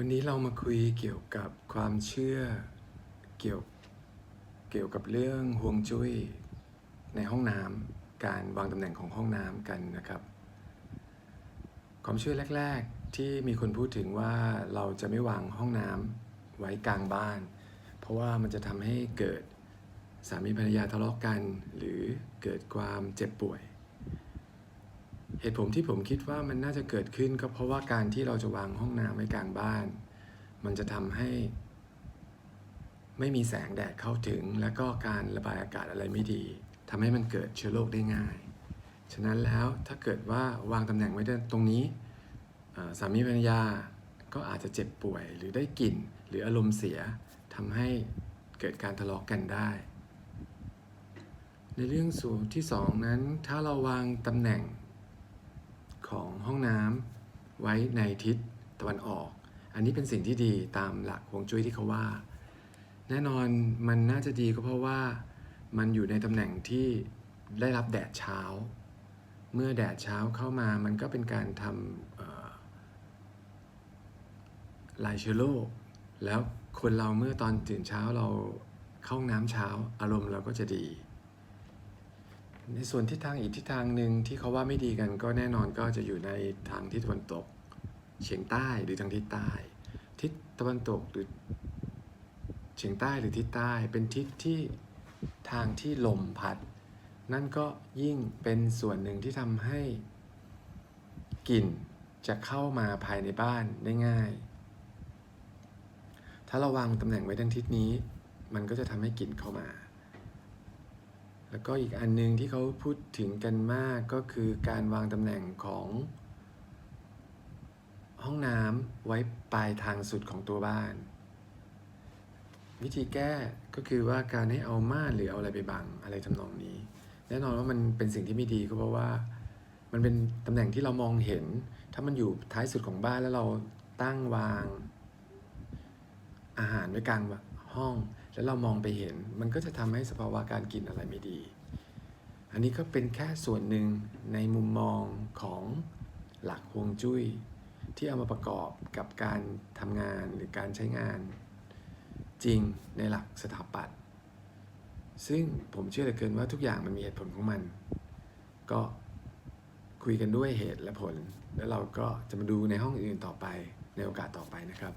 วันนี้เรามาคุยเกี่ยวกับความเชื่อเกี่ยวเกี่ยวกับเรื่องห่วงจุ้ยในห้องน้ำการวางตำแหน่งของห้องน้ำกันนะครับ ความเชื่อแรก ๆที่มีคนพูดถึงว่าเราจะไม่วางห้องน้ำไว้กลางบ้าน เพราะว่ามันจะทำให้เกิดสามีภรรยาทะเลาะกัน หรือเกิดความเจ็บป่วย เหตุผลที่ผมคิดว่ามันน่าจะเกิดขึ้นก็เพราะว่าการที่เราจะวางห้องน้ำไว้กลางบ้าน มันจะทำให้ ไม่มีแสงแดดเข้าถึง และก็การระบายอากาศอะไรไม่ดีทำให้มันเกิดเชื้อโรคได้ง่าย ฉะนั้นแล้วถ้าเกิดว่าวางตำแหน่งไว้ตรงนี้สามีภรรยาก็อาจจะเจ็บป่วย หรือได้กลิ่น หรืออารมณ์เสียทำให้เกิดการทะเลาะกันได้ ในเรื่องส่วนที่สองนั้น ถ้าเราวางตำแหน่ง ห้องน้ำไว้ในทิศตะวันออก อันนี้เป็นสิ่งที่ดีตามหลักฮวงจุ้ยที่เขาว่า แน่นอนมันน่าจะดีก็เพราะว่ามันอยู่ในตำแหน่งที่ได้รับแดดเช้า เมื่อแดดเช้าเข้ามามันก็เป็นการทำลายเชื้อโรคแล้วคนเราเมื่อตอนตื่นเช้าเราเข้าห้องน้ำเช้าอารมณ์เราก็จะดี ในส่วนทิศทางอีกทิศทางหนึ่งที่เขาว่าไม่ดีกันก็แน่นอนก็จะอยู่ในทางทิศตะวันตกเฉียงใต้หรือทางทิศใต้ ทิศตะวันตกหรือเฉียงใต้หรือทิศใต้เป็นทิศที่ทางที่ลมพัด นั่นก็ยิ่งเป็นส่วนหนึ่งที่ทำให้กลิ่นจะเข้ามาภายในบ้านได้ง่าย ถ้าเราวางตำแหน่งไว้ทางทิศนี้ มันก็จะทำให้กลิ่นเข้ามา แล้วก็อีกอันหนึงที่เขาพูดถึงกันมากก็คือการวางตำแหน่งของ ห้องน้ำไว้ปลายทางสุดของตัวบ้าน วิธีแก้ก็คือว่าการให้เอาม่านหรือเอาอะไรไปบังอะไรทำนองนี้ แน่นอนว่ามันเป็นสิ่งที่ไม่ดีก็เพราะว่า มันเป็นตำแหน่งที่เรามองเห็น ถ้ามันอยู่ท้ายสุดของบ้านแล้วเราตั้งวาง อาหารไว้กลางห้อง แล้วเรามองไปเห็น มันก็จะทำให้สภาวะการกินอะไรไม่ดี อันนี้ก็เป็นแค่ส่วนหนึ่งในมุมมองของหลักฮวงจุ้ย ที่เอามาประกอบกับการทำงานหรือการใช้งาน จริงในหลักสถาปัตย์ซึ่งผมเชื่อเหลือเกินว่าทุกอย่างมันมีเหตุผลของมัน ก็คุยกันด้วยเหตุและผล แล้วเราก็จะมาดูในห้องอื่นต่อไปในโอกาสต่อไปนะครับ